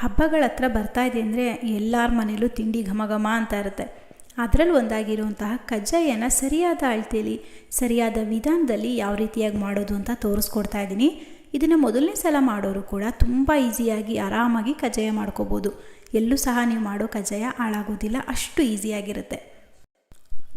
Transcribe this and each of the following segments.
ಹಬ್ಬಗಳ ಹತ್ರ ಬರ್ತಾ ಇದೆ ಅಂದರೆ ಎಲ್ಲರ ಮನೇಲೂ ತಿಂಡಿ ಘಮ ಘಮ ಅಂತ ಇರುತ್ತೆ. ಅದರಲ್ಲಿ ಒಂದಾಗಿರುವಂತಹ ಕಜ್ಜಾಯನ ಸರಿಯಾದ ಅಳತೆಯಲ್ಲಿ ಸರಿಯಾದ ವಿಧಾನದಲ್ಲಿ ಯಾವ ರೀತಿಯಾಗಿ ಮಾಡೋದು ಅಂತ ತೋರಿಸ್ಕೊಡ್ತಾ ಇದ್ದೀನಿ ಇದನ್ನು ಮೊದಲನೇ ಸಲ ಮಾಡೋರು ಕೂಡ ತುಂಬ ಈಸಿಯಾಗಿ, ಆರಾಮಾಗಿ ಕಜ್ಜಾಯ ಮಾಡ್ಕೋಬೋದು. ಎಲ್ಲೂ ಸಹ ನೀವು ಮಾಡೋ ಕಜ್ಜಾಯ ಹಾಳಾಗೋದಿಲ್ಲ, ಅಷ್ಟು ಈಸಿಯಾಗಿರುತ್ತೆ.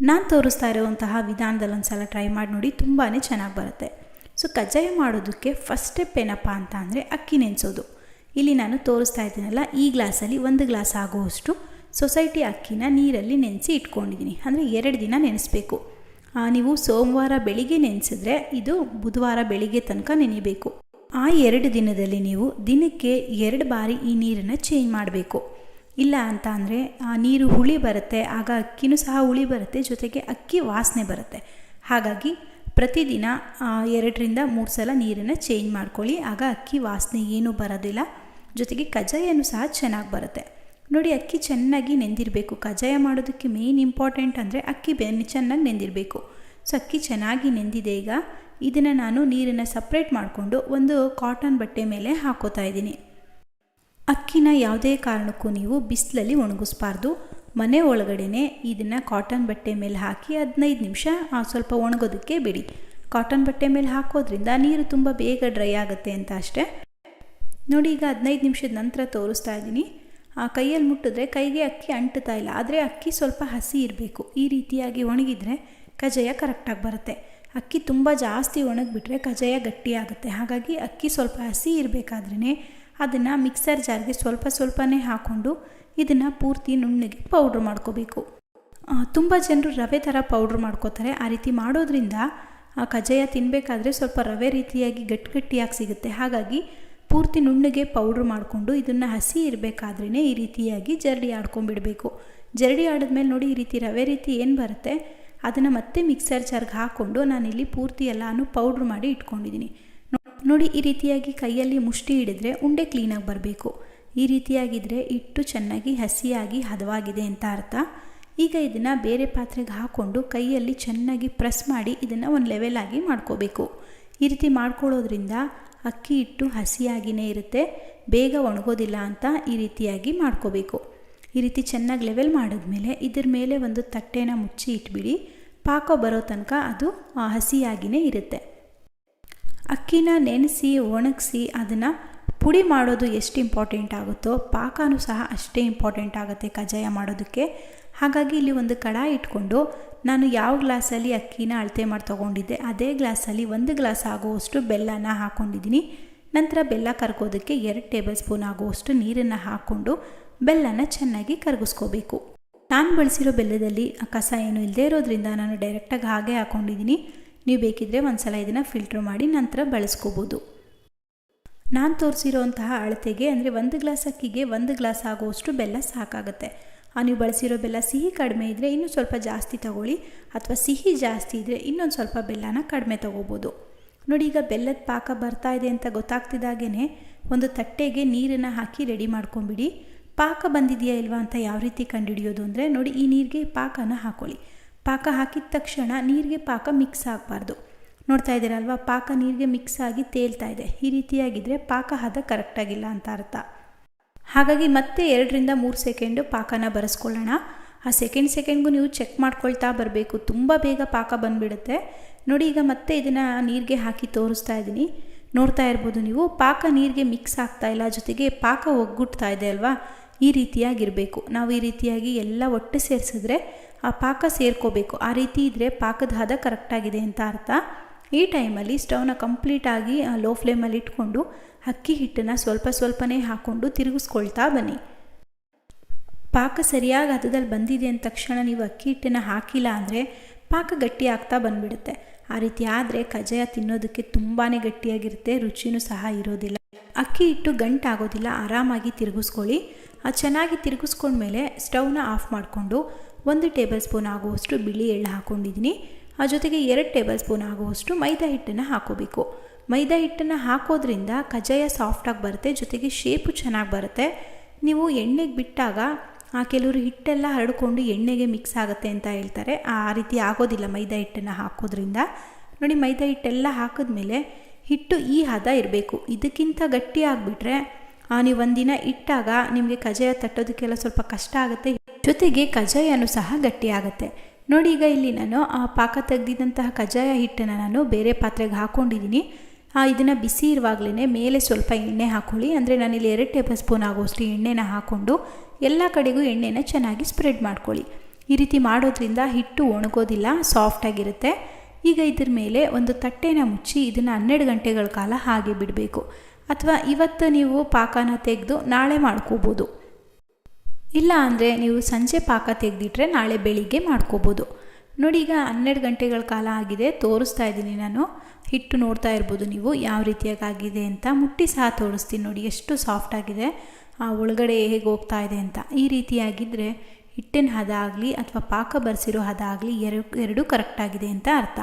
ನಾನು ತೋರಿಸ್ತಾ ಇರುವಂತಹ ವಿಧಾನದಲ್ಲಿ ಒಂದು ಸಲ ಟ್ರೈ ಮಾಡಿ ನೋಡಿ ತುಂಬಾ ಚೆನ್ನಾಗಿ ಬರುತ್ತೆ. ಸೊ, ಕಜ್ಜಾಯ ಮಾಡೋದಕ್ಕೆ ಫಸ್ಟ್ ಸ್ಟೆಪ್ ಏನಪ್ಪ ಅಂತ ಅಂದರೆ ಅಕ್ಕಿ ನೆನೆಸೋದು ಇಲ್ಲಿ ನಾನು ತೋರಿಸ್ತಾ ಇದ್ದೀನಲ್ಲ, ಈ ಗ್ಲಾಸಲ್ಲಿ ಒಂದು ಗ್ಲಾಸ್ ಆಗುವಷ್ಟು ಸೊಸೈಟಿ ಅಕ್ಕಿನ ನೀರಲ್ಲಿ ನೆನೆಸಿ ಇಟ್ಕೊಂಡಿದ್ದೀನಿ. ಅಂದರೆ ಎರಡು ದಿನ ನೆನೆಸ್ಬೇಕು. ನೀವು ಸೋಮವಾರ ಬೆಳಿಗ್ಗೆ ನೆನೆಸಿದ್ರೆ ಇದು ಬುಧವಾರ ಬೆಳಿಗ್ಗೆ ತನಕ ನೆನೆಯಬೇಕು ಆ ಎರಡು ದಿನದಲ್ಲಿ ನೀವು ದಿನಕ್ಕೆ ಎರಡು ಬಾರಿ ಈ ನೀರನ್ನು ಚೇಂಜ್ ಮಾಡಬೇಕು. ಇಲ್ಲ ಅಂತ ಅಂದರೆ ನೀರು ಹುಳಿ ಬರುತ್ತೆ, ಆಗ ಅಕ್ಕಿನೂ ಸಹ ಹುಳಿ ಬರುತ್ತೆ, ಜೊತೆಗೆ ಅಕ್ಕಿ ವಾಸನೆ ಬರುತ್ತೆ. ಹಾಗಾಗಿ ಪ್ರತಿದಿನ ಎರಡರಿಂದ ಮೂರು ಸಲ ನೀರನ್ನು ಚೇಂಜ್ ಮಾಡ್ಕೊಳ್ಳಿ. ಆಗ ಅಕ್ಕಿ ವಾಸನೆ ಏನೂ ಬರೋದಿಲ್ಲ. ಜೊತೆಗೆ ಕಜ್ಜಾಯನೂ ಸಹ ಚೆನ್ನಾಗಿ ಬರುತ್ತೆ. ನೋಡಿ, ಅಕ್ಕಿ ಚೆನ್ನಾಗಿ ನೆಂದಿರಬೇಕು. ಕಜ್ಜಾಯ ಮಾಡೋದಕ್ಕೆ ಮೇನ್ ಇಂಪಾರ್ಟೆಂಟ್ ಅಂದರೆ ಅಕ್ಕಿ ಬೆನ್ನು ಚೆನ್ನಾಗಿ ನೆಂದಿರಬೇಕು. ಸೊ ಅಕ್ಕಿ ಚೆನ್ನಾಗಿ ನೆಂದಿದೆ ಈಗ. ಇದನ್ನು ನಾನು ನೀರನ್ನು ಸಪ್ರೇಟ್ ಮಾಡಿಕೊಂಡು ಒಂದು ಕಾಟನ್ ಬಟ್ಟೆ ಮೇಲೆ ಹಾಕೋತಾ ಇದ್ದೀನಿ. ಅಕ್ಕಿನ ಯಾವುದೇ ಕಾರಣಕ್ಕೂ ನೀವು ಬಿಸಿಲಲ್ಲಿ ಒಣಗಿಸ್ಬಾರ್ದು. ಮನೆ ಒಳಗಡೆನೆ ಇದನ್ನು ಕಾಟನ್ ಬಟ್ಟೆ ಮೇಲೆ ಹಾಕಿ ಹದಿನೈದು ನಿಮಿಷ ಸ್ವಲ್ಪ ಒಣಗೋದಕ್ಕೆ ಬಿಡಿ. ಕಾಟನ್ ಬಟ್ಟೆ ಮೇಲೆ ಹಾಕೋದ್ರಿಂದ ನೀರು ತುಂಬ ಬೇಗ ಡ್ರೈ ಆಗುತ್ತೆ ಅಂತ ಅಷ್ಟೇ. ನೋಡಿ, ಈಗ ಹದಿನೈದು ನಿಮಿಷದ ನಂತರ ತೋರಿಸ್ತಾ ಇದ್ದೀನಿ. ಆ ಕೈಯಲ್ಲಿ ಮುಟ್ಟಿದ್ರೆ ಕೈಗೆ ಅಕ್ಕಿ ಅಂಟುತ್ತಾ ಇಲ್ಲ, ಆದರೆ ಅಕ್ಕಿ ಸ್ವಲ್ಪ ಹಸಿ ಇರಬೇಕು. ಈ ರೀತಿಯಾಗಿ ಒಣಗಿದರೆ ಕಜ್ಜಾಯ ಕರೆಕ್ಟಾಗಿ ಬರುತ್ತೆ. ಅಕ್ಕಿ ತುಂಬ ಜಾಸ್ತಿ ಒಣಗಿಬಿಟ್ರೆ ಕಜಾಯ ಗಟ್ಟಿಯಾಗುತ್ತೆ. ಹಾಗಾಗಿ ಅಕ್ಕಿ ಸ್ವಲ್ಪ ಹಸಿ ಇರಬೇಕಾದ್ರೇ ಅದನ್ನು ಮಿಕ್ಸರ್ ಜಾರ್ಗೆ ಸ್ವಲ್ಪ ಸ್ವಲ್ಪನೇ ಹಾಕ್ಕೊಂಡು ಇದನ್ನು ಪೂರ್ತಿ ನುಣ್ಣಗೆ ಪೌಡ್ರ್ ಮಾಡ್ಕೋಬೇಕು. ತುಂಬ ಜನರು ರವೆ ಥರ ಪೌಡ್ರ್ ಮಾಡ್ಕೋತಾರೆ. ಆ ರೀತಿ ಮಾಡೋದ್ರಿಂದ ಕಜ್ಜಾಯ ತಿನ್ನಬೇಕಾದ್ರೆ ಸ್ವಲ್ಪ ರವೆ ರೀತಿಯಾಗಿ ಗಟ್ಟಿಗಟ್ಟಿಯಾಗಿ ಸಿಗುತ್ತೆ. ಹಾಗಾಗಿ ಪೂರ್ತಿ ನುಣ್ಣಗೆ ಪೌಡ್ರ್ ಮಾಡಿಕೊಂಡು ಇದನ್ನು ಹಸಿ ಇರಬೇಕಾದ್ರೇ ಈ ರೀತಿಯಾಗಿ ಜರಡಿ ಆಡ್ಕೊಂಡ್ಬಿಡಬೇಕು. ಜರಡಿ ಆಡಿದ್ಮೇಲೆ ನೋಡಿ ಈ ರೀತಿ ರವೆ ರೀತಿ ಏನು ಬರುತ್ತೆ? ಅದನ್ನು ಮತ್ತೆ ಮಿಕ್ಸರ್ ಜಾರ್ಗೆ ಹಾಕ್ಕೊಂಡು ನಾನಿಲ್ಲಿ ಪೂರ್ತಿ ಎಲ್ಲನೂ ಪೌಡ್ರ್ ಮಾಡಿ ಇಟ್ಕೊಂಡಿದ್ದೀನಿ ನೋಡಿ, ಈ ರೀತಿಯಾಗಿ ಕೈಯಲ್ಲಿ ಮುಷ್ಟಿ ಹಿಡಿದ್ರೆ ಉಂಡೆ ಕ್ಲೀನಾಗಿ ಬರಬೇಕು. ಈ ರೀತಿಯಾಗಿದ್ದರೆ ಇಟ್ಟು ಚೆನ್ನಾಗಿ ಹಸಿಯಾಗಿ ಹದವಾಗಿದೆ ಅಂತ ಅರ್ಥ. ಈಗ ಇದನ್ನು ಬೇರೆ ಪಾತ್ರೆಗೆ ಹಾಕ್ಕೊಂಡು ಕೈಯಲ್ಲಿ ಚೆನ್ನಾಗಿ ಪ್ರೆಸ್ ಮಾಡಿ ಇದನ್ನು ಒಂದು ಲೆವೆಲಾಗಿ ಮಾಡ್ಕೋಬೇಕು. ಈ ರೀತಿ ಮಾಡ್ಕೊಳ್ಳೋದ್ರಿಂದ ಅಕ್ಕಿ ಹಿಟ್ಟು ಹಸಿಯಾಗಿಯೇ ಇರುತ್ತೆ, ಬೇಗ ಒಣಗೋದಿಲ್ಲ ಅಂತ ಈ ರೀತಿಯಾಗಿ ಮಾಡ್ಕೋಬೇಕು. ಈ ರೀತಿ ಚೆನ್ನಾಗಿ ಲೆವೆಲ್ ಮಾಡಿದ್ಮೇಲೆ ಇದ್ರ ಮೇಲೆ ಒಂದು ತಟ್ಟೆನ ಮುಚ್ಚಿ ಇಟ್ಬಿಡಿ. ಪಾಕ ಬರೋ ತನಕ ಅದು ಹಸಿಯಾಗಿಯೇ ಇರುತ್ತೆ. ಅಕ್ಕಿನ ನೆನೆಸಿ, ಒಣಗಿಸಿ, ಅದನ್ನು ಪುಡಿ ಮಾಡೋದು ಎಷ್ಟು ಇಂಪಾರ್ಟೆಂಟ್ ಆಗುತ್ತೋ, ಪಾಕನೂ ಸಹ ಅಷ್ಟೇ ಇಂಪಾರ್ಟೆಂಟ್ ಆಗುತ್ತೆ ಕಜ್ಜಾಯ ಮಾಡೋದಕ್ಕೆ. ಹಾಗಾಗಿ ಇಲ್ಲಿ ಒಂದು ಕಡಾಯಿ ಇಟ್ಕೊಂಡು ನಾನು ಯಾವ ಗ್ಲಾಸಲ್ಲಿ ಅಕ್ಕಿನ ಅಳತೆ ಮಾಡಿ, ತೊಗೊಂಡಿದ್ದೆ, ಅದೇ ಗ್ಲಾಸಲ್ಲಿ ಒಂದು ಗ್ಲಾಸ್ ಆಗುವಷ್ಟು ಬೆಲ್ಲನ ಹಾಕ್ಕೊಂಡಿದ್ದೀನಿ ನಂತರ ಬೆಲ್ಲ ಕರ್ಗೋದಕ್ಕೆ ಎರಡು ಟೇಬಲ್ ಸ್ಪೂನ್ ಆಗುವಷ್ಟು ನೀರನ್ನು ಹಾಕ್ಕೊಂಡು ಬೆಲ್ಲನ ಚೆನ್ನಾಗಿ ಕರಗಿಸ್ಕೋಬೇಕು. ನಾನು ಬಳಸಿರೋ ಬೆಲ್ಲದಲ್ಲಿ ಕಸ ಏನು ಇಲ್ಲದೇ ಇರೋದ್ರಿಂದ ನಾನು ಡೈರೆಕ್ಟಾಗಿ ಹಾಗೆ ಹಾಕ್ಕೊಂಡಿದ್ದೀನಿ ನೀವು ಬೇಕಿದ್ದರೆ ಒಂದು ಸಲ ಇದನ್ನು ಫಿಲ್ಟ್ರ್ ಮಾಡಿ ನಂತರ ಬಳಸ್ಕೋಬೋದು. ನಾನು ತೋರಿಸಿರೋಂತಹ ಅಳತೆಗೆ ಅಂದರೆ ಒಂದು ಗ್ಲಾಸ್ ಅಕ್ಕಿಗೆ ಒಂದು ಗ್ಲಾಸ್ ಆಗುವಷ್ಟು ಬೆಲ್ಲ ಸಾಕಾಗುತ್ತೆ. ನೀವು ಬಳಸಿರೋ ಬೆಲ್ಲ ಸಿಹಿ ಕಡಿಮೆ ಇದ್ದರೆ ಇನ್ನೂ ಸ್ವಲ್ಪ ಜಾಸ್ತಿ ತಗೊಳ್ಳಿ, ಅಥವಾ ಸಿಹಿ ಜಾಸ್ತಿ ಇದ್ದರೆ ಇನ್ನೊಂದು ಸ್ವಲ್ಪ ಬೆಲ್ಲನ ಕಡಿಮೆ ತೊಗೋಬೋದು. ನೋಡಿ, ಈಗ ಬೆಲ್ಲದ ಪಾಕ ಬರ್ತಾ ಇದೆ ಅಂತ ಗೊತ್ತಾಗ್ತಿದ್ದಾಗೇ ಒಂದು ತಟ್ಟೆಗೆ ನೀರನ್ನು ಹಾಕಿ ರೆಡಿ ಮಾಡ್ಕೊಂಬಿಡಿ. ಪಾಕ ಬಂದಿದೆಯಾ ಇಲ್ವಾ ಅಂತ ಯಾವ ರೀತಿ ಕಂಡುಹಿಡಿಯೋದು ಅಂದರೆ ನೋಡಿ, ಈ ನೀರಿಗೆ ಪಾಕನ ಹಾಕೊಳ್ಳಿ. ಪಾಕ ಹಾಕಿದ ತಕ್ಷಣ ನೀರಿಗೆ ಪಾಕ ಮಿಕ್ಸ್ ಆಗಬಾರ್ದು. ನೋಡ್ತಾ ಇದ್ದೀರಲ್ವಾ? ಪಾಕ ನೀರಿಗೆ ಮಿಕ್ಸ್ ಆಗಿ ತೇಲ್ತಾ ಇದೆ. ಈ ರೀತಿಯಾಗಿದ್ದರೆ ಪಾಕ ಹದ ಕರೆಕ್ಟಾಗಿಲ್ಲ ಅಂತ ಅರ್ಥ. ಹಾಗಾಗಿ ಮತ್ತೆ ಎರಡರಿಂದ ಮೂರು ಸೆಕೆಂಡು ಪಾಕನ ಬರೆಸ್ಕೊಳ್ಳೋಣ. ಆ ಸೆಕೆಂಡ್ ಸೆಕೆಂಡ್ಗೂ ನೀವು ಚೆಕ್ ಮಾಡ್ಕೊಳ್ತಾ ಬರಬೇಕು. ತುಂಬ ಬೇಗ ಪಾಕ ಬಂದುಬಿಡುತ್ತೆ. ನೋಡಿ, ಈಗ ಮತ್ತೆ ಇದನ್ನು ನೀರಿಗೆ ಹಾಕಿ ತೋರಿಸ್ತಾ ಇದ್ದೀನಿ. ನೋಡ್ತಾ ಇರ್ಬೋದು ನೀವು, ಪಾಕ ನೀರಿಗೆ ಮಿಕ್ಸ್ ಆಗ್ತಾ ಇಲ್ಲ. ಜೊತೆಗೆ ಪಾಕ ಒಗ್ಗುಟ್ತಾ ಇದೆ ಅಲ್ವಾ? ಈ ರೀತಿಯಾಗಿರಬೇಕು. ನಾವು ಈ ರೀತಿಯಾಗಿ ಎಲ್ಲ ಒಟ್ಟು ಸೇರಿಸಿದ್ರೆ ಆ ಪಾಕ ಸೇರ್ಕೋಬೇಕು. ಆ ರೀತಿ ಇದ್ದರೆ ಪಾಕದ ಹದ ಕರೆಕ್ಟಾಗಿದೆ ಅಂತ ಅರ್ಥ. ಈ ಟೈಮಲ್ಲಿ ಸ್ಟವ್ನ ಕಂಪ್ಲೀಟಾಗಿ ಲೋ ಫ್ಲೇಮಲ್ಲಿ ಇಟ್ಕೊಂಡು ಅಕ್ಕಿ ಹಿಟ್ಟನ್ನು ಸ್ವಲ್ಪ ಸ್ವಲ್ಪನೇ ಹಾಕ್ಕೊಂಡು ತಿರುಗಿಸ್ಕೊಳ್ತಾ ಬನ್ನಿ. ಪಾಕ ಸರಿಯಾಗಿ ಹದದಲ್ಲಿ ಬಂದಿದೆ ಅಂದ ತಕ್ಷಣ ನೀವು ಅಕ್ಕಿ ಹಿಟ್ಟನ್ನು ಹಾಕಿಲ್ಲ ಅಂದರೆ ಪಾಕ ಗಟ್ಟಿ ಆಗ್ತಾ ಬಂದ್ಬಿಡುತ್ತೆ. ಆ ರೀತಿ ಆದರೆ ಕಜ್ಜಾಯ ತಿನ್ನೋದಕ್ಕೆ ತುಂಬಾ ಗಟ್ಟಿಯಾಗಿರುತ್ತೆ, ರುಚಿನೂ ಸಹ ಇರೋದಿಲ್ಲ. ಅಕ್ಕಿ ಹಿಟ್ಟು ಗಂಟಾಗೋದಿಲ್ಲ, ಆರಾಮಾಗಿ ತಿರುಗಿಸ್ಕೊಳ್ಳಿ. ಅದು ಚೆನ್ನಾಗಿ ತಿರುಗಿಸ್ಕೊಂಡ್ಮೇಲೆ ಸ್ಟವ್ನ ಆಫ್ ಮಾಡಿಕೊಂಡು ಒಂದು ಟೇಬಲ್ ಸ್ಪೂನ್ ಆಗುವಷ್ಟು ಬಿಳಿ ಎಳ್ಳು ಹಾಕ್ಕೊಂಡಿದ್ದೀನಿ ಆ ಜೊತೆಗೆ ಎರಡು ಟೇಬಲ್ ಸ್ಪೂನ್ ಆಗುವಷ್ಟು ಮೈದಾ ಹಿಟ್ಟನ್ನು ಹಾಕೋಬೇಕು. ಮೈದಾ ಹಿಟ್ಟನ್ನು ಹಾಕೋದ್ರಿಂದ ಕಜ್ಜಾಯ ಸಾಫ್ಟಾಗಿ ಬರುತ್ತೆ, ಜೊತೆಗೆ ಶೇಪು ಚೆನ್ನಾಗಿ ಬರುತ್ತೆ. ನೀವು ಎಣ್ಣೆಗೆ ಬಿಟ್ಟಾಗ ಆ ಕೆಲವರು ಹಿಟ್ಟೆಲ್ಲ ಹರಡ್ಕೊಂಡು ಎಣ್ಣೆಗೆ ಮಿಕ್ಸ್ ಆಗುತ್ತೆ ಅಂತ ಹೇಳ್ತಾರೆ. ಆ ರೀತಿ ಆಗೋದಿಲ್ಲ ಮೈದಾ ಹಿಟ್ಟನ್ನು ಹಾಕೋದ್ರಿಂದ. ನೋಡಿ, ಮೈದಾ ಹಿಟ್ಟೆಲ್ಲ ಹಾಕಿದ್ಮೇಲೆ ಹಿಟ್ಟು ಈ ಹದ ಇರಬೇಕು. ಇದಕ್ಕಿಂತ ಗಟ್ಟಿ ಆಗಿಬಿಟ್ರೆ ನೀವು ಒಂದಿನ ಇಟ್ಟಾಗ ನಿಮಗೆ ಕಜ್ಜಾಯ ತಟ್ಟೋದಕ್ಕೆಲ್ಲ ಸ್ವಲ್ಪ ಕಷ್ಟ ಆಗುತ್ತೆ. ಜೊತೆಗೆ ಕಜ್ಜಾಯನೂ ಸಹ ಗಟ್ಟಿಯಾಗುತ್ತೆ. ನೋಡಿ ಈಗ ಇಲ್ಲಿ ನಾನು ಆ ಪಾಕ ತೆಗೆದಿದ್ದಂತಹ ಕಜ್ಜಾಯ ಹಿಟ್ಟನ್ನು ನಾನು ಬೇರೆ ಪಾತ್ರೆಗೆ ಹಾಕ್ಕೊಂಡಿದ್ದೀನಿ ಇದನ್ನು ಬಿಸಿ ಇರುವಾಗಲೇ ಮೇಲೆ ಸ್ವಲ್ಪ ಎಣ್ಣೆ ಹಾಕ್ಕೊಳ್ಳಿ ಅಂದರೆ ನಾನಿಲ್ಲಿ ಎರಡು ಟೇಬಲ್ ಸ್ಪೂನ್ ಆಗುವಷ್ಟು ಎಣ್ಣೆನ ಹಾಕ್ಕೊಂಡು ಎಲ್ಲ ಕಡೆಗೂ ಎಣ್ಣೆನ ಚೆನ್ನಾಗಿ ಸ್ಪ್ರೆಡ್ ಮಾಡ್ಕೊಳ್ಳಿ. ಈ ರೀತಿ ಮಾಡೋದ್ರಿಂದ ಹಿಟ್ಟು ಒಣಗೋದಿಲ್ಲ ಸಾಫ್ಟಾಗಿರುತ್ತೆ ಈಗ ಇದ್ರ ಮೇಲೆ ಒಂದು ತಟ್ಟೆನ ಮುಚ್ಚಿ ಇದನ್ನು ಹನ್ನೆರಡು ಗಂಟೆಗಳ ಕಾಲ ಹಾಗೆ ಬಿಡಬೇಕು. ಅಥವಾ ಇವತ್ತು ನೀವು ಪಾಕನ ತೆಗೆದು ನಾಳೆ ಮಾಡ್ಕೋಬೋದು. ಇಲ್ಲ ಅಂದರೆ ನೀವು ಸಂಜೆ ಪಾಕ ತೆಗೆದಿಟ್ರೆ ನಾಳೆ ಬೆಳಿಗ್ಗೆ ಮಾಡ್ಕೋಬೋದು. ನೋಡಿ, ಈಗ ಹನ್ನೆರಡು ಗಂಟೆಗಳ ಕಾಲ ಆಗಿದೆ, ತೋರಿಸ್ತಾ ಇದ್ದೀನಿ ನಾನು. ಹಿಟ್ಟು ನೋಡ್ತಾ ಇರ್ಬೋದು ನೀವು, ಯಾವ ರೀತಿಯಾಗಿ ಆಗಿದೆ ಅಂತ. ಮುಟ್ಟಿ ಸಹ ತೋರಿಸ್ತೀನಿ ನೋಡಿ, ಎಷ್ಟು ಸಾಫ್ಟ್ ಆಗಿದೆ. ಆ ಒಳಗಡೆ ಹೇಗೆ ಹೋಗ್ತಾ ಇದೆ ಅಂತ. ಈ ರೀತಿಯಾಗಿದ್ದರೆ ಹಿಟ್ಟಿನ ಹದ ಆಗಲಿ ಅಥವಾ ಪಾಕ ಬರೆಸಿರೋ ಹದ ಆಗಲಿ ಎರಡು, ಎರಡೂ ಕರೆಕ್ಟಾಗಿದೆ ಅಂತ ಅರ್ಥ.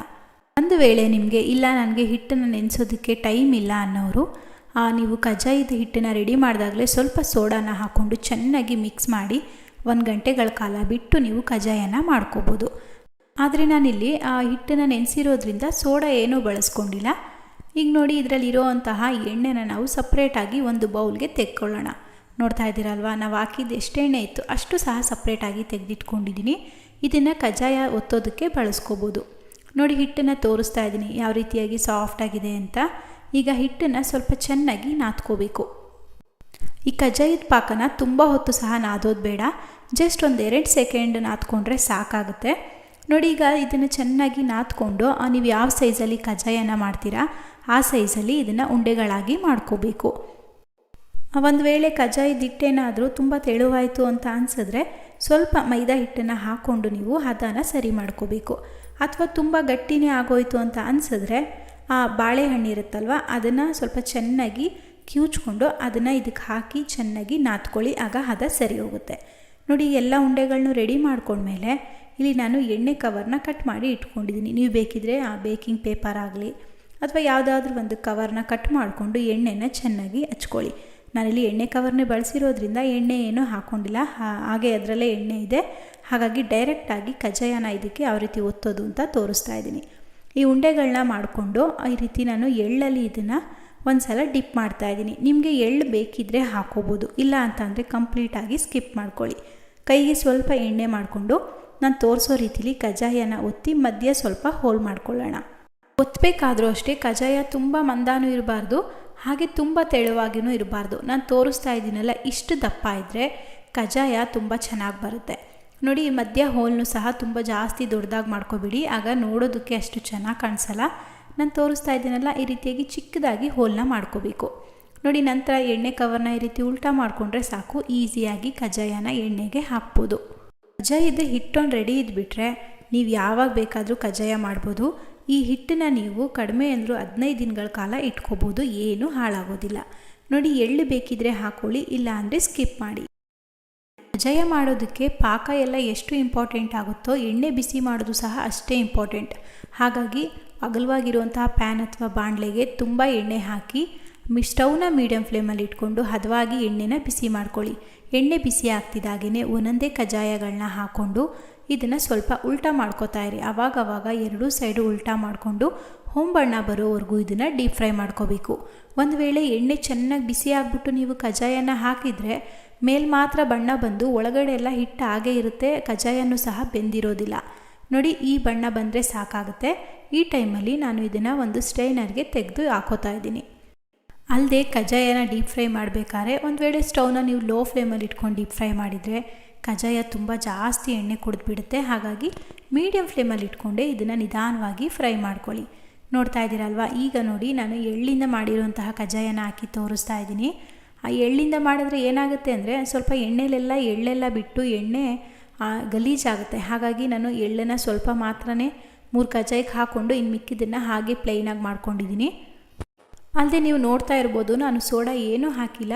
ಒಂದು ವೇಳೆ ನಿಮಗೆ, ಇಲ್ಲ, ನನಗೆ ಹಿಟ್ಟನ್ನು ನೆನೆಸೋದಕ್ಕೆ ಟೈಮ್ ಇಲ್ಲ ಅನ್ನೋರು ನೀವು ಕಜ್ಜಾಯದ ಹಿಟ್ಟನ್ನು ರೆಡಿ ಮಾಡಿದಾಗಲೇ ಸ್ವಲ್ಪ ಸೋಡಾನ ಹಾಕ್ಕೊಂಡು ಚೆನ್ನಾಗಿ ಮಿಕ್ಸ್ ಮಾಡಿ ಒಂದು ಗಂಟೆಗಳ ಕಾಲ ಬಿಟ್ಟು ನೀವು ಕಜ್ಜಾಯನ ಮಾಡ್ಕೋಬೋದು. ಆದರೆ ನಾನಿಲ್ಲಿ, ಆ, ಹಿಟ್ಟನ್ನು ನೆನೆಸಿರೋದ್ರಿಂದ ಸೋಡಾ ಏನೂ ಬಳಸ್ಕೊಂಡಿಲ್ಲ. ಈಗ ನೋಡಿ ಇದರಲ್ಲಿ ಇರೋವಂತಹ ಎಣ್ಣೆನ ನಾವು ಸಪ್ರೇಟಾಗಿ ಒಂದು ಬೌಲ್ಗೆ ತೆಕ್ಕೊಳ್ಳೋಣ. ನೋಡ್ತಾ ಇದ್ದೀರಲ್ವಾ? ನಾವು ಹಾಕಿದ್ದು ಎಣ್ಣೆ ಇತ್ತು, ಅಷ್ಟು ಸಹ ಸಪ್ರೇಟಾಗಿ ತೆಗೆದಿಟ್ಕೊಂಡಿದ್ದೀನಿ ಇದನ್ನು ಕಜ್ಜಾಯ ಒತ್ತೋದಕ್ಕೆ ಬಳಸ್ಕೋಬೋದು. ನೋಡಿ, ಹಿಟ್ಟನ್ನು ತೋರಿಸ್ತಾ ಇದ್ದೀನಿ, ಯಾವ ರೀತಿಯಾಗಿ ಸಾಫ್ಟಾಗಿದೆ ಅಂತ. ಈಗ ಹಿಟ್ಟನ್ನು ಸ್ವಲ್ಪ ಚೆನ್ನಾಗಿ ನಾದ್ಕೋಬೇಕು. ಈ ಕಜ್ಜಾಯದ ಪಾಕನ ತುಂಬ ಹೊತ್ತು ಸಹ ನಾದೋದು ಬೇಡ. ಜಸ್ಟ್ ಒಂದು ಎರಡು ಸೆಕೆಂಡ್ ನಾದ್ಕೊಂಡ್ರೆ ಸಾಕಾಗುತ್ತೆ. ನೋಡಿ, ಈಗ ಇದನ್ನು ಚೆನ್ನಾಗಿ ನಾದ್ಕೊಂಡು ನೀವು ಯಾವ ಸೈಜಲ್ಲಿ ಕಜ್ಜಾಯನ ಮಾಡ್ತೀರಾ, ಆ ಸೈಜಲ್ಲಿ ಇದನ್ನು ಉಂಡೆಗಳಾಗಿ ಮಾಡ್ಕೋಬೇಕು. ಒಂದು ವೇಳೆ ಕಜ್ಜಾಯದ ಹಿಟ್ಟೇನಾದರೂ ತುಂಬ ತೆಳುವಾಯಿತು ಅಂತ ಅನಿಸಿದ್ರೆ ಸ್ವಲ್ಪ ಮೈದಾ ಹಿಟ್ಟನ್ನು ಹಾಕ್ಕೊಂಡು ನೀವು ಹದನ ಸರಿ ಮಾಡ್ಕೋಬೇಕು. ಅಥವಾ ತುಂಬ ಗಟ್ಟಿನೇ ಆಗೋಯ್ತು ಅಂತ ಅನಿಸಿದ್ರೆ ಆ ಬಾಳೆಹಣ್ಣು ಇರುತ್ತಲ್ವ, ಅದನ್ನು ಸ್ವಲ್ಪ ಚೆನ್ನಾಗಿ ಕಿವುಚ್ಕೊಂಡು ಅದನ್ನು ಇದಕ್ಕೆ ಹಾಕಿ ಚೆನ್ನಾಗಿ ನಾದ್ಕೊಳ್ಳಿ, ಆಗ ಹದ ಸರಿ ಹೋಗುತ್ತೆ. ನೋಡಿ ಎಲ್ಲ ಉಂಡೆಗಳನ್ನೂ ರೆಡಿ ಮಾಡ್ಕೊಂಡ್ಮೇಲೆ ಇಲ್ಲಿ ನಾನು ಎಣ್ಣೆ ಕವರ್ನ ಕಟ್ ಮಾಡಿ ಇಟ್ಕೊಂಡಿದ್ದೀನಿ. ನೀವು ಬೇಕಿದ್ರೆ ಆ ಬೇಕಿಂಗ್ ಪೇಪರ್ ಆಗಲಿ, ಅಥವಾ ಯಾವುದಾದ್ರೂ ಒಂದು ಕವರ್ನ ಕಟ್ ಮಾಡಿಕೊಂಡು ಎಣ್ಣೆನ ಚೆನ್ನಾಗಿ ಹಚ್ಕೊಳ್ಳಿ. ನಾನಿಲ್ಲಿ ಎಣ್ಣೆ ಕವರ್ನೇ ಬಳಸಿರೋದ್ರಿಂದ ಎಣ್ಣೆ ಏನೂ ಹಾಕ್ಕೊಂಡಿಲ್ಲ ಹಾಗೆ ಅದರಲ್ಲೇ ಎಣ್ಣೆ ಇದೆ. ಹಾಗಾಗಿ ಡೈರೆಕ್ಟಾಗಿ ಕಜ್ಜಾಯನ ಇದಕ್ಕೆ ಯಾವ ರೀತಿ ಒತ್ತೋದು ಅಂತ ತೋರಿಸ್ತಾ ಇದ್ದೀನಿ. ಈ ಉಂಡೆಗಳನ್ನ ಮಾಡಿಕೊಂಡು ಈ ರೀತಿ ನಾನು ಎಳ್ಳಲ್ಲಿ ಇದನ್ನು ಒಂದು ಸಲ ಡಿಪ್ ಮಾಡ್ತಾ ಇದ್ದೀನಿ. ನಿಮಗೆ ಎಳ್ಳು ಬೇಕಿದ್ದರೆ ಹಾಕೋಬೋದು. ಇಲ್ಲ ಅಂತಂದರೆ ಕಂಪ್ಲೀಟಾಗಿ ಸ್ಕಿಪ್ ಮಾಡ್ಕೊಳ್ಳಿ. ಕೈಗೆ ಸ್ವಲ್ಪ ಎಣ್ಣೆ ಮಾಡಿಕೊಂಡು ನಾನು ತೋರಿಸೋ ರೀತಿಲಿ ಕಜ್ಜಾಯನ ಒತ್ತಿ ಮಧ್ಯ ಸ್ವಲ್ಪ ಹೋಲ್ ಮಾಡ್ಕೊಳ್ಳೋಣ. ಒತ್ತಬೇಕಾದ್ರೂ ಅಷ್ಟೇ ಕಜ್ಜಾಯ ತುಂಬ ಮಂದಾನೂ ಇರಬಾರ್ದು, ಹಾಗೆ ತುಂಬ ತೆಳುವಾಗಿಯೂ ಇರಬಾರ್ದು. ನಾನು ತೋರಿಸ್ತಾ ಇದ್ದೀನಲ್ಲ, ಇಷ್ಟು ದಪ್ಪ ಇದ್ದರೆ ಕಜ್ಜಾಯ ತುಂಬ ಚೆನ್ನಾಗಿ ಬರುತ್ತೆ. ನೋಡಿ ಮಧ್ಯ ಹೋಲ್ನು ಸಹ ತುಂಬ ಜಾಸ್ತಿ ದೊಡ್ಡದಾಗಿ ಮಾಡ್ಕೋಬೇಡಿ. ಆಗ ನೋಡೋದಕ್ಕೆ ಅಷ್ಟು ಚೆನ್ನಾಗಿ ಕಾಣಿಸಲ್ಲ. ನಾನು ತೋರಿಸ್ತಾ ಇದ್ದೀನಲ್ಲ, ಈ ರೀತಿಯಾಗಿ ಚಿಕ್ಕದಾಗಿ ಹೋಲ್ನ ಮಾಡ್ಕೋಬೇಕು. ನೋಡಿ, ನಂತರ ಎಣ್ಣೆ ಕವರ್ನ ಈ ರೀತಿ ಉಲ್ಟಾ ಮಾಡಿಕೊಂಡ್ರೆ ಸಾಕು. ಈಸಿಯಾಗಿ ಕಜ್ಜಾಯನ ಎಣ್ಣೆಗೆ ಹಾಕ್ಬೋದು. ಕಜ್ಜಾಯದ ಹಿಟ್ಟೊಂದು ರೆಡಿ ಇದ್ಬಿಟ್ರೆ ನೀವು ಯಾವಾಗ ಬೇಕಾದರೂ ಕಜ್ಜಾಯ ಮಾಡ್ಬೋದು. ಈ ಹಿಟ್ಟನ್ನ ನೀವು ಕಡಿಮೆ ಅಂದರೂ ಹದಿನೈದು ದಿನಗಳ ಕಾಲ ಇಟ್ಕೋಬೋದು. ಏನೂ ಹಾಳಾಗೋದಿಲ್ಲ. ನೋಡಿ, ಎಳ್ಳು ಬೇಕಿದ್ರೆ ಹಾಕೊಳ್ಳಿ ಇಲ್ಲ ಅಂದರೆ ಸ್ಕಿಪ್ ಮಾಡಿ. ಕಜ್ಜಾಯ ಮಾಡೋದಕ್ಕೆ ಪಾಕ ಎಲ್ಲ ಎಷ್ಟು ಇಂಪಾರ್ಟೆಂಟ್ ಆಗುತ್ತೋ, ಎಣ್ಣೆ ಬಿಸಿ ಮಾಡೋದು ಸಹ ಅಷ್ಟೇ ಇಂಪಾರ್ಟೆಂಟ್ ಹಾಗಾಗಿ ಅಗಲವಾಗಿರುವಂತಹ ಪ್ಯಾನ್ ಅಥವಾ ಬಾಣಲೆಗೆ ತುಂಬ ಎಣ್ಣೆ ಹಾಕಿ ಮಿ ಸ್ಟವ್ನ ಮೀಡಿಯಂ ಫ್ಲೇಮಲ್ಲಿ ಇಟ್ಕೊಂಡು ಹದವಾಗಿ ಎಣ್ಣೆನ ಬಿಸಿ ಮಾಡ್ಕೊಳ್ಳಿ. ಎಣ್ಣೆ ಬಿಸಿ ಆಗ್ತಿದ್ದಾಗೇ ಒಂದೊಂದೇ ಕಜ್ಜಾಯಗಳನ್ನ ಹಾಕ್ಕೊಂಡು ಇದನ್ನು ಸ್ವಲ್ಪ ಉಲ್ಟಾ ಮಾಡ್ಕೋತಾ ಇರಿ. ಆವಾಗವಾಗ ಎರಡೂ ಸೈಡು ಉಲ್ಟಾ ಮಾಡಿಕೊಂಡು ಹೊಂಬಣ್ಣ ಬರೋವರೆಗೂ ಇದನ್ನು ಡೀಪ್ ಫ್ರೈ ಮಾಡ್ಕೋಬೇಕು. ಒಂದು ವೇಳೆ ಎಣ್ಣೆ ಚೆನ್ನಾಗಿ ಬಿಸಿ ಆಗಿಬಿಟ್ಟು ನೀವು ಕಜ್ಜಾಯನ ಹಾಕಿದರೆ ಮೇಲ್ ಮಾತ್ರ ಬಣ್ಣ ಬಂದು ಒಳಗಡೆ ಎಲ್ಲ ಹಿಟ್ಟು ಹಾಗೆ ಇರುತ್ತೆ, ಕಜ್ಜಾಯನೂ ಸಹ ಬೆಂದಿರೋದಿಲ್ಲ. ನೋಡಿ, ಈ ಬಣ್ಣ ಬಂದರೆ ಸಾಕಾಗುತ್ತೆ. ಈ ಟೈಮಲ್ಲಿ ನಾನು ಇದನ್ನು ಒಂದು ಸ್ಟ್ರೈನರ್ಗೆ ತೆಗೆದು ಹಾಕೋತಾ ಇದ್ದೀನಿ. ಅಲ್ಲದೆ ಕಜ್ಜಾಯನ ಡೀಪ್ ಫ್ರೈ ಮಾಡಬೇಕಾದ್ರೆ ಒಂದು ವೇಳೆ ಸ್ಟೌವ್ನ ನೀವು ಲೋ ಫ್ಲೇಮಲ್ಲಿ ಇಟ್ಕೊಂಡು ಡೀಪ್ ಫ್ರೈ ಮಾಡಿದರೆ ಕಜ್ಜಾಯ ತುಂಬ ಜಾಸ್ತಿ ಎಣ್ಣೆ ಕುಡಿದ್ಬಿಡುತ್ತೆ. ಹಾಗಾಗಿ ಮೀಡಿಯಮ್ ಫ್ಲೇಮಲ್ಲಿ ಇಟ್ಕೊಂಡೆ ಇದನ್ನು ನಿಧಾನವಾಗಿ ಫ್ರೈ ಮಾಡ್ಕೊಳ್ಳಿ. ನೋಡ್ತಾ ಇದ್ದೀರಲ್ವ? ಈಗ ನೋಡಿ, ನಾನು ಎಳ್ಳಿಂದ ಮಾಡಿರುವಂತಹ ಕಜ್ಜಾಯನ ಹಾಕಿ ತೋರಿಸ್ತಾ ಇದ್ದೀನಿ. ಆ ಎಳ್ಳಿಂದ ಮಾಡಿದ್ರೆ ಏನಾಗುತ್ತೆ ಅಂದರೆ ಸ್ವಲ್ಪ ಎಣ್ಣೆಲೆಲ್ಲ, ಎಳ್ಳೆಲ್ಲ ಬಿಟ್ಟು ಎಣ್ಣೆ ಗಲೀಜಾಗುತ್ತೆ. ಹಾಗಾಗಿ ನಾನು ಎಳ್ಳನ್ನು ಸ್ವಲ್ಪ ಮಾತ್ರನೇ ಮೂರು ಕಜ್ಜಾಯಕ್ಕೆ ಹಾಕ್ಕೊಂಡು ಇನ್ನು ಮಿಕ್ಕಿದ್ದನ್ನು ಹಾಗೆ ಪ್ಲೈನಾಗಿ ಮಾಡ್ಕೊಂಡಿದ್ದೀನಿ. ಅಲ್ಲದೆ ನೀವು ನೋಡ್ತಾ ಇರ್ಬೋದು, ನಾನು ಸೋಡಾ ಏನೂ ಹಾಕಿಲ್ಲ.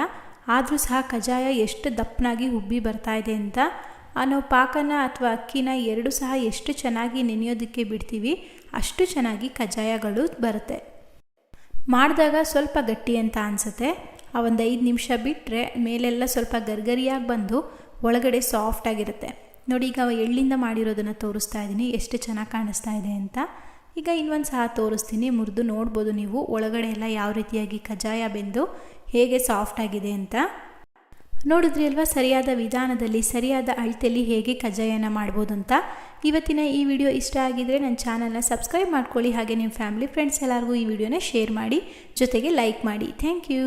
ಆದರೂ ಸಹ ಕಜ್ಜಾಯ ಎಷ್ಟು ದಪ್ಪನಾಗಿ ಉಬ್ಬಿ ಬರ್ತಾ ಇದೆ ಅಂತ. ನಾವು ಪಾಕನ ಅಥವಾ ಅಕ್ಕಿನ ಎರಡು ಸಹ ಎಷ್ಟು ಚೆನ್ನಾಗಿ ನೆನೆಯೋದಕ್ಕೆ ಬಿಡ್ತೀವಿ, ಅಷ್ಟು ಚೆನ್ನಾಗಿ ಕಜ್ಜಾಯಗಳು ಬರುತ್ತೆ. ಮಾಡಿದಾಗ ಸ್ವಲ್ಪ ಗಟ್ಟಿ ಅಂತ ಅನಿಸುತ್ತೆ. ಆ ಒಂದು ಐದು ನಿಮಿಷ ಬಿಟ್ಟರೆ ಮೇಲೆಲ್ಲ ಸ್ವಲ್ಪ ಗರ್ಗರಿಯಾಗಿ ಬಂದು ಒಳಗಡೆ ಸಾಫ್ಟಾಗಿರುತ್ತೆ ನೋಡಿ ಈಗ ಎಳ್ಳಿಂದ ಮಾಡಿರೋದನ್ನು ತೋರಿಸ್ತಾ ಇದ್ದೀನಿ ಎಷ್ಟು ಚೆನ್ನಾಗಿ ಕಾಣಿಸ್ತಾ ಇದೆ ಅಂತ. ಈಗ ಇನ್ನೊಂದು ಸಹ ತೋರಿಸ್ತೀನಿ, ಮುರಿದು ನೋಡ್ಬೋದು ನೀವು ಒಳಗಡೆ ಎಲ್ಲ ಯಾವ ರೀತಿಯಾಗಿ ಕಜಾಯ ಬೆಂದು ಹೇಗೆ ಸಾಫ್ಟ್ ಆಗಿದೆ ಅಂತ. ನೋಡಿದ್ರಿ ಅಲ್ವಾ, ಸರಿಯಾದ ವಿಧಾನದಲ್ಲಿ ಸರಿಯಾದ ಅಳತೆಯಲ್ಲಿ ಹೇಗೆ ಕಜಾಯನ ಮಾಡ್ಬೋದು ಅಂತ. ಇವತ್ತಿನ ಈ ವಿಡಿಯೋ ಇಷ್ಟ ಆಗಿದ್ರೆ ನನ್ನ ಚಾನಲ್ನ ಸಬ್ಸ್ಕ್ರೈಬ್ ಮಾಡ್ಕೊಳ್ಳಿ, ಹಾಗೆ ನಿಮ್ಮ ಫ್ಯಾಮಿಲಿ, ಫ್ರೆಂಡ್ಸ್ ಎಲ್ಲರಿಗೂ ಈ ವಿಡಿಯೋನ ಶೇರ್ ಮಾಡಿ, ಜೊತೆಗೆ ಲೈಕ್ ಮಾಡಿ. Thank you.